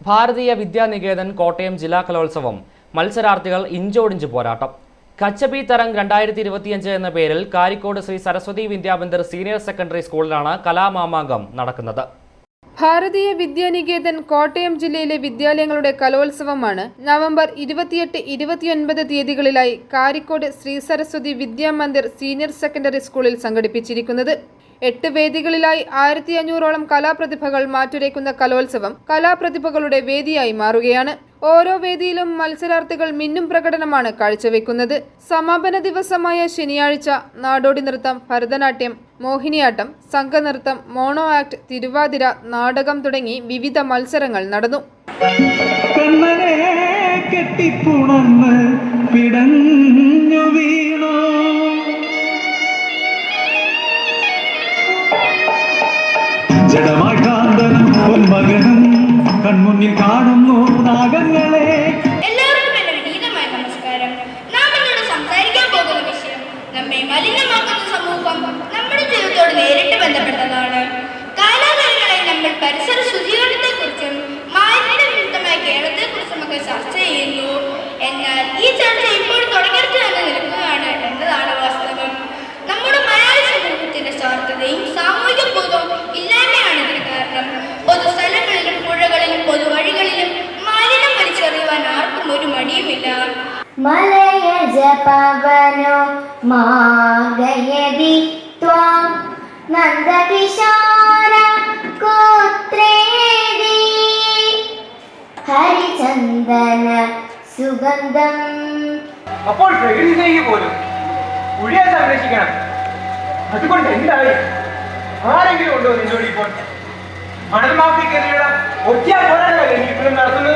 ഭാരതീയ വിദ്യാനികേതൻ കോട്ടയം ജില്ലാ കലോത്സവം. മത്സരാർത്ഥികൾ ഇഞ്ചോടിഞ്ച് പോരാട്ടം. കച്ചബി തരംഗ് രണ്ടായിരത്തി ഇരുപത്തിയഞ്ച് എന്ന പേരിൽ കാരിക്കോട് ശ്രീ സരസ്വതി വിദ്യാബന്ധർ സീനിയർ സെക്കൻഡറി സ്കൂളിലാണ് കലാമാമാങ്കം നടക്കുന്നത്. ഭാരതീയ വിദ്യാനികേതൻ കോട്ടയം ജില്ലയിലെ വിദ്യാലയങ്ങളുടെ കലോത്സവമാണ് നവംബർ ഇരുപത്തിയെട്ട് ഇരുപത്തിയൊൻപത് തീയതികളിലായി കാരിക്കോട് ശ്രീ സരസ്വതി വിദ്യാമന്ദിർ സീനിയർ സെക്കൻഡറി സ്കൂളിൽ സംഘടിപ്പിച്ചിരിക്കുന്നത്. എട്ട് വേദികളിലായി ആയിരത്തി അഞ്ഞൂറോളം കലാപ്രതിഭകൾ മാറ്റുരയ്ക്കുന്ന കലോത്സവം കലാപ്രതിഭകളുടെ വേദിയായി മാറുകയാണ്. ഓരോ വേദിയിലും മത്സരാർത്ഥികൾ മിന്നും പ്രകടനമാണ് കാഴ്ചവെക്കുന്നത്. സമാപന ദിവസമായ ശനിയാഴ്ച നാടോടി നൃത്തം ഭരതനാട്യം മോഹിനിയാട്ടം സംഘനൃത്തം മോണോ ആക്ട് തിരുവാതിര നാടകം തുടങ്ങി വിവിധ മത്സരങ്ങൾ നടന്നു. പിടഞ്ഞു ജഡമായി കാന്തനും പൊന്മകനും കൺമുന്നിൽ കാണുന്നു നാഗങ്ങളെ. എല്ലാവർക്കും എന്റെ വിനീതമായ നമസ്കാരം. നാം ഇന്നോട് പോകുന്ന വിഷയം നമ്മെ മലിനമാക്കുന്ന സമൂഹം നമ്മുടെ ജീവിതത്തോട് നേരിട്ട് ബന്ധപ്പെട്ടതാണ്. കാലാകാലങ്ങളായി നമ്മൾ പരിസര ശുചീകരണത്തെക്കുറിച്ചും മാലിന്യ വിരുദ്ധമായ കേരളത്തെക്കുറിച്ചും ഒക്കെ ചർച്ച ചെയ്യുന്നു. എന്നാൽ ഈ ചർച്ച മലയജ മാഗയതി ത്വാം നന്ദകിശോര കോത്രേതി ഹരിചന്ദന സുഗന്ധം. അപ്പോൾ പ്രകൃതി സ്നേഹി പോലും കുഴിയെ സംരക്ഷിക്കണം. അതുകൊണ്ട് എന്തായി ആരെങ്കിലും ഉണ്ടോ നിന്നോട് ഇപ്പോൾ? മണൽ മാഫിക്കെതിരെയുള്ള ഒറ്റ പോരാട്ടമല്ലേ ഇപ്പോൾ നടത്തുന്നത്?